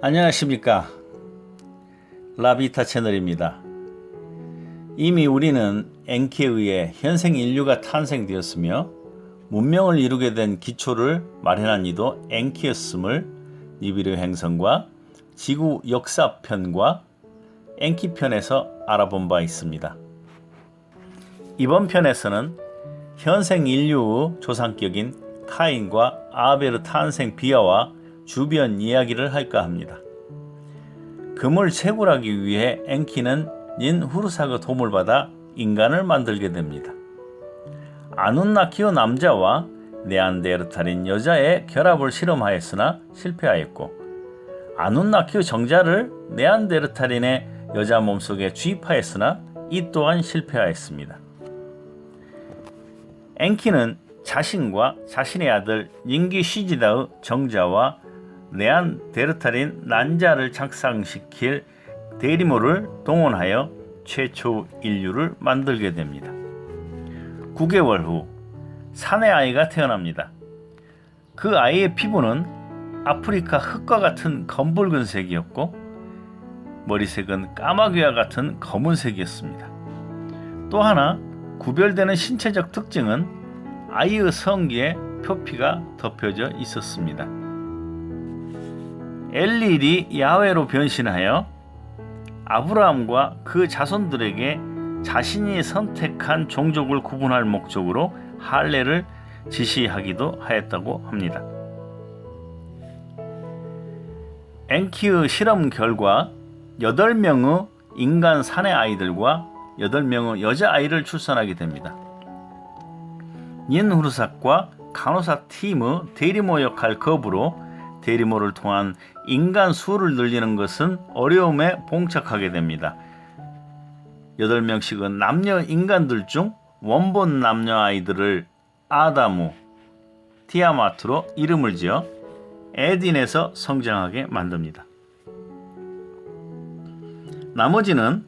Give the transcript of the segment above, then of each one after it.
안녕하십니까 라비타 채널입니다. 이미 우리는 엔키에 의해 현생 인류가 탄생되었으며 문명을 이루게 된 기초를 마련한 이도 엔키였음을 니비르 행성과 지구 역사편과 엔키편에서 알아본 바 있습니다. 이번 편에서는 현생 인류의 조상격인 카인과 아벨의 탄생 비하와 주변 이야기를 할까 합니다. 금을 채굴하기 위해 엔키는 닌 후르삭의 도움을 받아 인간을 만들게 됩니다. 아눈나키오 남자와 네안데르탈인 여자의 결합을 실험하였으나 실패하였고 아눈나키오 정자를 네안데르탈인의 여자 몸속에 주입하였으나 이 또한 실패하였습니다. 엔키는 자신과 자신의 아들 닌기 시지다의 정자와 네안데르탈인 난자를 작상시킬 대리모를 동원하여 최초 인류를 만들게 됩니다. 9개월 후 사내 아이가 태어납니다. 그 아이의 피부는 아프리카 흙과 같은 검붉은 색이었고 머리색은 까마귀와 같은 검은색이었습니다. 또 하나 구별되는 신체적 특징은 아이의 성기에 표피가 덮여져 있었습니다. 엘릴이 야외로 변신하여 아브라함과 그 자손들에게 자신이 선택한 종족을 구분할 목적으로 할례를 지시하기도 하였다고 합니다. 엔키의 실험 결과 8명의 인간 사내 아이들과 8명의 여자 아이를 출산하게 됩니다. 닌 후르삭과 간호사 팀의 대리모 역할 거부로 대리모를 통한 인간 수를 늘리는 것은 어려움에 봉착하게 됩니다. 8명씩은 남녀 인간들 중 원본 남녀 아이들을 아다무, 티아마트로 이름을 지어 에딘에서 성장하게 만듭니다. 나머지는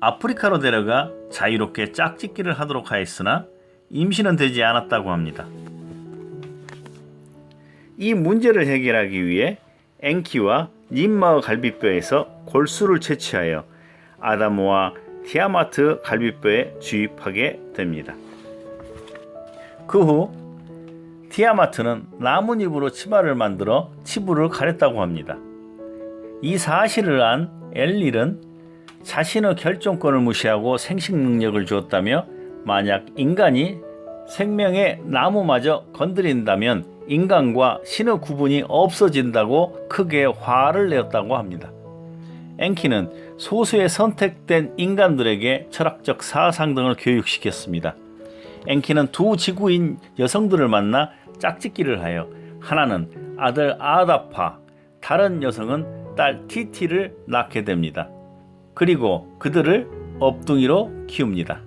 아프리카로 데려가 자유롭게 짝짓기를 하도록 하였으나 임신은 되지 않았다고 합니다. 이 문제를 해결하기 위해 엔키와 님마의 갈비뼈에서 골수를 채취하여 아다모와 티아마트 갈비뼈에 주입하게 됩니다. 그 후 티아마트는 나뭇잎으로 치마를 만들어 치부를 가렸다고 합니다. 이 사실을 안 엘릴은 자신의 결정권을 무시하고 생식 능력을 주었다며 만약 인간이 생명의 나무마저 건드린다면 인간과 신의 구분이 없어진다고 크게 화를 내었다고 합니다. 엔키는 소수의 선택된 인간들에게 철학적 사상 등을 교육시켰습니다. 엔키는 두 지구인 여성들을 만나 짝짓기를 하여 하나는 아들 아다파, 다른 여성은 딸 티티를 낳게 됩니다. 그리고 그들을 업둥이로 키웁니다.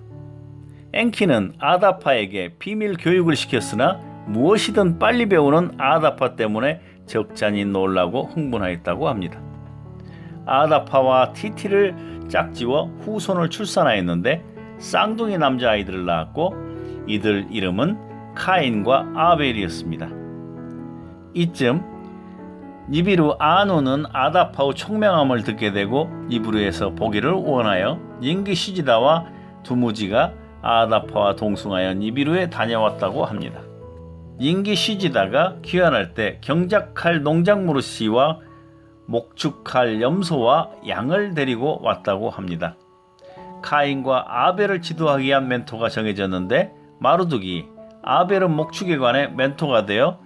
엔키는 아다파에게 비밀 교육을 시켰으나 무엇이든 빨리 배우는 아다파 때문에 적잖이 놀라고 흥분하였다고 합니다. 아다파와 티티를 짝지워 후손을 출산하였는데 쌍둥이 남자아이들을 낳았고 이들 이름은 카인과 아벨이었습니다. 이쯤 니비루 아누는 아다파의 총명함을 듣게 되고 니브루에서 보기를 원하여 잉기 시지다와 두무지가 아다파와 동승하여 니비루에 다녀왔다고 합니다. 잉기 시지다가 귀환할 때 경작할 농작물의 씨와 목축할 염소와 양을 데리고 왔다고 합니다. 카인과 아벨을 지도하기 위한 멘토가 정해졌는데 마루둑이 아벨은 목축에 관해 멘토가 되어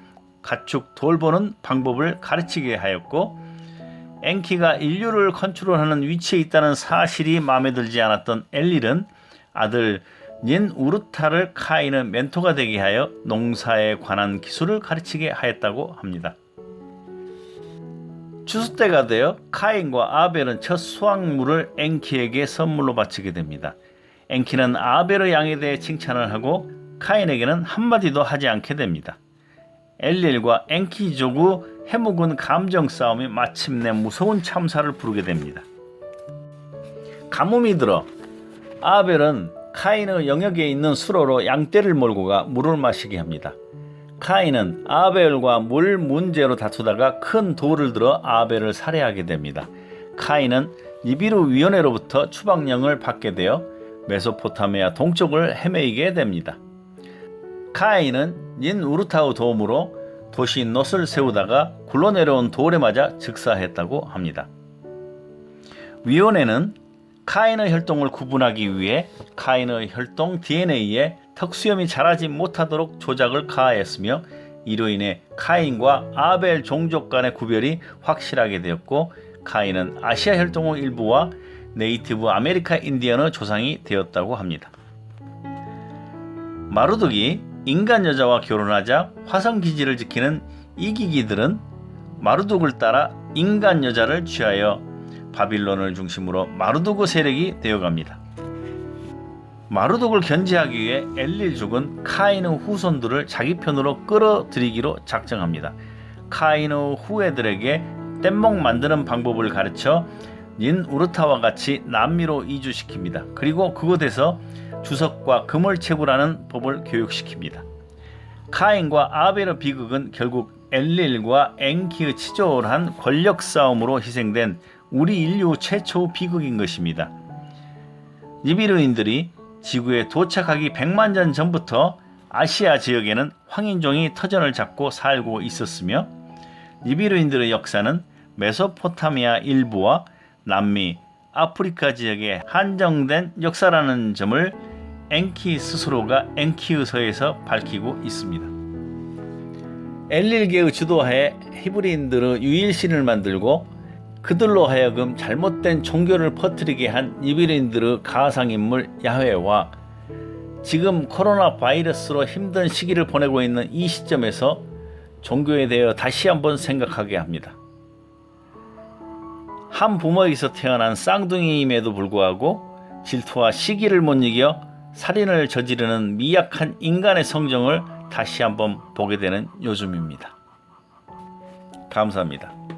가축 돌보는 방법을 가르치게 하였고 엔키가 인류를 컨트롤하는 위치에 있다는 사실이 마음에 들지 않았던 엘릴은 아들 닌 우르타를 카인의 멘토가 되게 하여 농사에 관한 기술을 가르치게 하였다고 합니다. 추수 때가 되어 카인과 아벨은 첫 수확물을 엔키에게 선물로 바치게 됩니다. 엔키는 아벨의 양에 대해 칭찬을 하고 카인에게는 한마디도 하지 않게 됩니다. 엘릴과 엔키족의 해묵은 감정 싸움이 마침내 무서운 참사를 부르게 됩니다. 가뭄이 들어 아벨은 카인의 영역에 있는 수로로 양떼를 몰고 가 물을 마시게 합니다. 카인은 아벨과 물 문제로 다투다가 큰 돌을 들어 아벨을 살해하게 됩니다. 카인은 니비루 위원회로부터 추방령을 받게 되어 메소포타미아 동쪽을 헤매이게 됩니다. 카인은 닌 우르타우 도움으로 도시 놋을 세우다가 굴러내려온 돌에 맞아 즉사했다고 합니다. 위원회는 카인의 혈통을 구분하기 위해 카인의 혈통 DNA에 턱수염이 자라지 못하도록 조작을 가하였으며 이로 인해 카인과 아벨 종족 간의 구별이 확실하게 되었고 카인은 아시아 혈통의 일부와 네이티브 아메리카 인디언의 조상이 되었다고 합니다. 마루둑이 인간 여자와 결혼하자 화성 기지를 지키는 이기기들은 마루둑을 따라 인간 여자를 취하여 바빌론을 중심으로 마루두그 세력이 되어갑니다. 마루둑을 견제하기 위해 엘릴족은 카인의 후손들을 자기 편으로 끌어들이기로 작정합니다. 카인의 후예들에게 뗏목 만드는 방법을 가르쳐 닌 우르타와 같이 남미로 이주시킵니다. 그리고 그곳에서 주석과 금을 채굴하는 법을 교육시킵니다. 카인과 아벨의 비극은 결국 엘릴과 엔키의 치졸한 권력 싸움으로 희생된 우리 인류 최초 비극인 것입니다. 니비르인들이 지구에 도착하기 100만 년 전부터 아시아 지역에는 황인종이 터전을 잡고 살고 있었으며 니비르인들의 역사는 메소포타미아 일부와 남미, 아프리카 지역에 한정된 역사라는 점을 엔키 스스로가 엔키의서에서 밝히고 있습니다. 엘릴계의 주도하에 히브리인들의 유일신을 만들고 그들로 하여금 잘못된 종교를 퍼뜨리게 한 이비인들의 가상인물 야훼와 지금 코로나 바이러스로 힘든 시기를 보내고 있는 이 시점에서 종교에 대해 다시 한번 생각하게 합니다. 한 부모에게서 태어난 쌍둥이임에도 불구하고 질투와 시기를 못 이겨 살인을 저지르는 미약한 인간의 성정을 다시 한번 보게 되는 요즘입니다. 감사합니다.